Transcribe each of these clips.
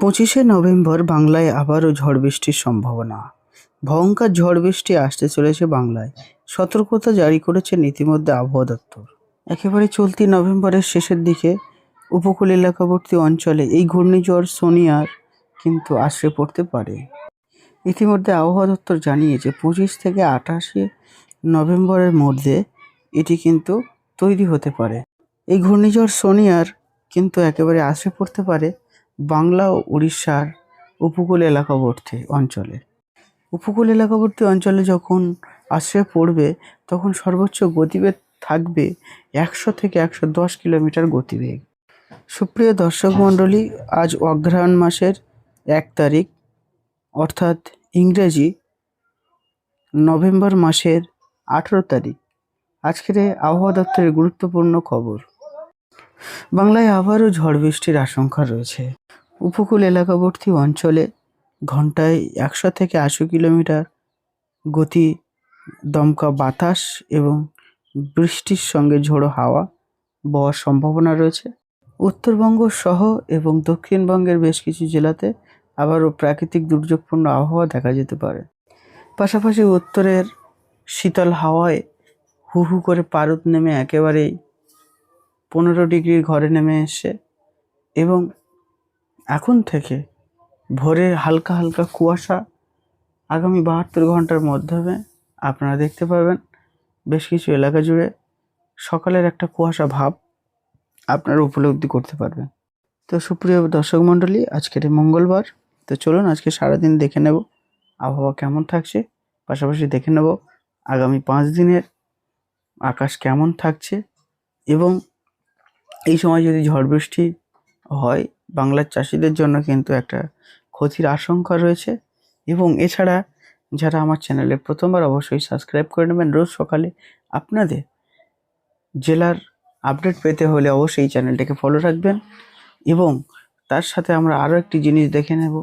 পঁচিশে নভেম্বর বাংলায় আবারও ঝড় বৃষ্টির সম্ভাবনা। ভয়ঙ্কর ঝড় বৃষ্টি আসতে চলেছে বাংলায়। সতর্কতা জারি করেছেন ইতিমধ্যে আবহাওয়া দপ্তর। একেবারে চলতি নভেম্বরের শেষের দিকে উপকূল এলাকাবর্তী অঞ্চলে এই ঘূর্ণিঝড় সোনিয়ার কিন্তু আশ্রয় পড়তে পারে। ইতিমধ্যে আবহাওয়া দপ্তর জানিয়েছে, পঁচিশ থেকে আঠাশে নভেম্বরের মধ্যে এটি কিন্তু তৈরি হতে পারে। এই ঘূর্ণিঝড় সোনিয়ার কিন্তু একেবারে আশ্রয় পড়তে পারে। বাংলা ও উড়িষ্যার উপকূল এলাকাবর্তী অঞ্চলে। উপকূল এলাকাবর্তী অঞ্চলে যখন আশ্রয় পড়বে, তখন সর্বোচ্চ গতিবেগ থাকবে একশো থেকে একশো দশ কিলোমিটার গতিবেগ। সুপ্রিয় দর্শক মণ্ডলী, আজ অগ্রহায়ণ মাসের এক তারিখ, অর্থাৎ ইংরেজি নভেম্বর মাসের আঠেরো তারিখ। আজকের আবহাওয়া দপ্তরের গুরুত্বপূর্ণ খবর। বাংলায় আবারও ঝড় বৃষ্টির আশঙ্কা রয়েছে। উপকূল এলাকাবর্তী অঞ্চলে ঘন্টায় একশো থেকে আশি কিলোমিটার গতি দমকা বাতাস এবং বৃষ্টির সঙ্গে ঝোড়ো হাওয়া বওয়ার সম্ভাবনা রয়েছে। উত্তরবঙ্গ সহ এবং দক্ষিণবঙ্গের বেশ কিছু জেলাতে আবারও প্রাকৃতিক দুর্যোগপূর্ণ আবহাওয়া দেখা যেতে পারে। পাশাপাশি উত্তরের শীতল হাওয়ায় হু হু করে পারদ নেমে একেবারেই পনেরো ডিগ্রির ঘরে নেমে এসে এবং এখন থেকে ভোরে হালকা হালকা কুয়াশা আগামী বাহাত্তর ঘণ্টার মাধ্যমে আপনারা দেখতে পাবেন বেশ কিছু এলাকা জুড়ে সকালের একটা কুয়াশা ভাব আপনারা উপলব্ধি করতে পারবেন। তো সুপ্রিয় দর্শক মণ্ডলী, আজকের মঙ্গলবার, তো চলুন আজকে সারাদিন দেখে নেব আবহাওয়া কেমন থাকছে, পাশাপাশি দেখে নেব আগামী পাঁচ দিনের আকাশ কেমন থাকছে এবং এই সময় যদি ঝড় বৃষ্টি হয়, বাংলার চাষিদের জন্য কিন্তু একটা ক্ষতির আশঙ্কা রয়েছে। এবং এছাড়া যারা আমার চ্যানেলে প্রথমবার অবশ্যই সাবস্ক্রাইব করে নেবেন। রোজ সকালে আপনাদের জেলার আপডেট পেতে হলে অবশ্যই চ্যানেলটাকে ফলো রাখবেন। এবং তার সাথে আমরা আরও একটি জিনিস দেখে নেব।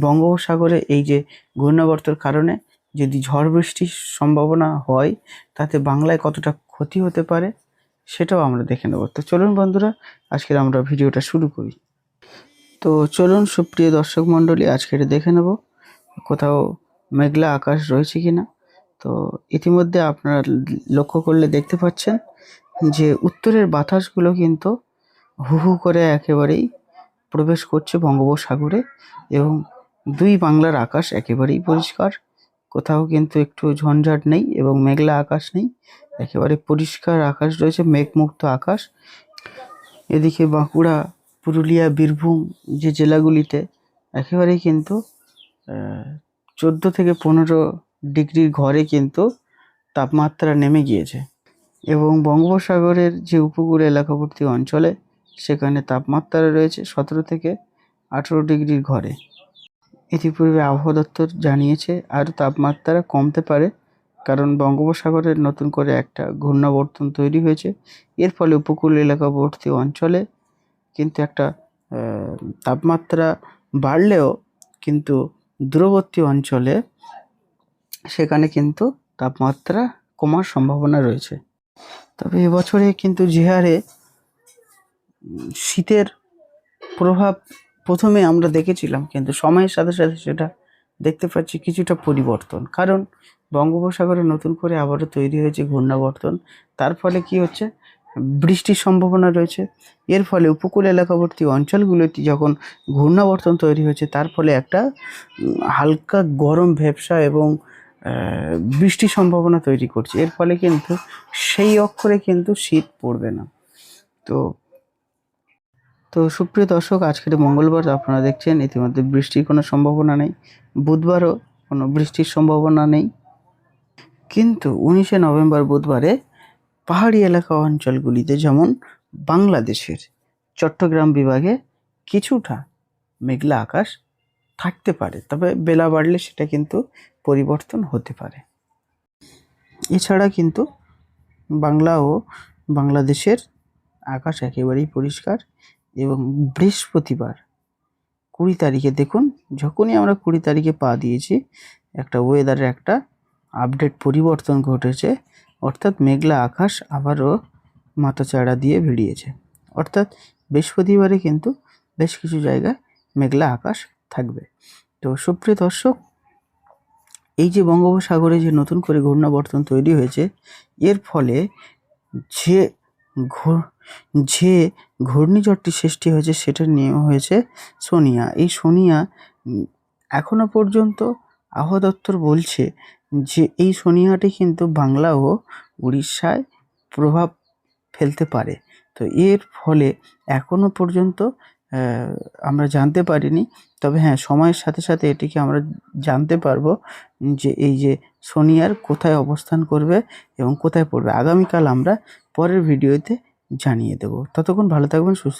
বঙ্গোপসাগরে এই যে ঘূর্ণাবর্তর কারণে যদি ঝড় বৃষ্টির সম্ভাবনা হয়, তাতে বাংলায় কতটা ক্ষতি হতে পারে? সেটাও আমরা দেখে নেব। তো চলুন বন্ধুরা, আজকের আমরা ভিডিওটা শুরু করি। তো চলুন, সুপ্রিয় দর্শক মণ্ডলী আজকের দেখে নেব কোথাও মেঘলা আকাশ রয়েছে কি না তো ইতিমধ্যে আপনারা লক্ষ্য করলে দেখতে পাচ্ছেন যে উত্তরের বাতাসগুলো কিন্তু হু হু করে একেবারেই প্রবেশ করছে বঙ্গোপসাগরে এবং দুই বাংলার আকাশ একেবারেই পরিষ্কার। কোথাও কিন্তু একটু ঝঞ্ঝাট নেই এবং মেঘলা আকাশ নেই। একেবারে পরিষ্কার আকাশ রয়েছে, মেঘমুক্ত আকাশ। এদিকে বাঁকুড়া, পুরুলিয়া, বীরভূম যে জেলাগুলিতে একেবারেই কিন্তু চোদ্দ থেকে পনেরো ডিগ্রির ঘরে কিন্তু তাপমাত্রা নেমে গিয়েছে এবং বঙ্গোপসাগরের যে উপকূল এলাকাবর্তী অঞ্চলে সেখানে তাপমাত্রা রয়েছে সতেরো থেকে আঠেরো ডিগ্রির ঘরে। ইতিপূর্বে আবহাওয়া দপ্তর জানিয়েছে আরও তাপমাত্রা কমতে পারে, কারণ বঙ্গোপসাগরের নতুন করে একটা ঘূর্ণাবর্তন তৈরি হয়েছে। এর ফলে উপকূল এলাকাবর্তী অঞ্চলে কিন্তু একটা তাপমাত্রা বাড়লেও কিন্তু দূরবর্তী অঞ্চলে সেখানে কিন্তু তাপমাত্রা কমার সম্ভাবনা রয়েছে। তবে এবছরে কিন্তু যে হারে শীতের প্রভাব প্রথমে আমরা দেখেছিলাম কিন্তু সময়ের সাথে সাথে সেটা দেখতে পাচ্ছি কিছুটা পরিবর্তন। কারণ বঙ্গোপসাগরে নতুন করে আবারও তৈরি হয়েছে ঘূর্ণাবর্তন। তার ফলে কি হচ্ছে? বৃষ্টির সম্ভাবনা রয়েছে। এর ফলে উপকূল এলাকাবর্তী অঞ্চলগুলোতে যখন ঘূর্ণাবর্তন তৈরি হয়েছে, তার ফলে একটা হালকা গরম ভেপসা এবং বৃষ্টির সম্ভাবনা তৈরি করছে। এর ফলে কিন্তু সেই অক্ষরে কিন্তু শীত পড়বে না। তো তো সুপ্রিয় দর্শক, আজকের মঙ্গলবার আপনারা দেখছেন, ইতিমধ্যে বৃষ্টির কোনো সম্ভাবনা নেই, বুধবারও কোনো বৃষ্টির সম্ভাবনা নেই। কিন্তু উনিশে নভেম্বর বুধবারে পাহাড়ি এলাকা অঞ্চলগুলিতে যেমন বাংলাদেশের চট্টগ্রাম বিভাগে কিছুটা মেঘলা আকাশ থাকতে পারে, তবে বেলা বাড়লে সেটা কিন্তু পরিবর্তন হতে পারে। এছাড়া কিন্তু বাংলা ও বাংলাদেশের আকাশ একেবারেই পরিষ্কার এবং বৃহস্পতিবার, কুড়ি তারিখে দেখুন, যখনই আমরা কুড়ি তারিখে পা দিয়েছি, একটা ওয়েদারের একটা আপডেট পরিবর্তন ঘটেছে, অর্থাৎ মেঘলা আকাশ আবারও মাথাচাড়া দিয়ে ভিড়িয়েছে। অর্থাৎ বৃহস্পতিবারে কিন্তু বেশ কিছু জায়গায় মেঘলা আকাশ থাকবে। তো সুপ্রিয় দর্শক, এই যে বঙ্গোপসাগরে যে নতুন করে ঘূর্ণাবর্তন তৈরি হয়েছে, এর ফলে যে ঘূ- যে ঘূর্ণিঝড়টি সৃষ্টি হয়েছে সেটার নিয়ম হয়েছে সোনিয়া। এই সোনিয়া উম, এখনও পর্যন্ত আবহাওয়া দপ্তর বলছে যে এই সোনিয়াটি কিন্তু বাংলা ও উড়িষ্যায় প্রভাব ফেলতে পারে। তো এর ফলে এখনও পর্যন্ত আমরা জানতে পারিনি। তবে হ্যাঁ সময়ের সাথে সাথে এটিকে আমরা জানতে পারব যে এই যে সোনিয়ার কোথায় অবস্থান করবে এবং কোথায় পড়বে। আগামীকাল আমরা পরের ভিডিওতে জানিয়ে দেবো। ততক্ষণ ভালো থাকবেন সুস্থ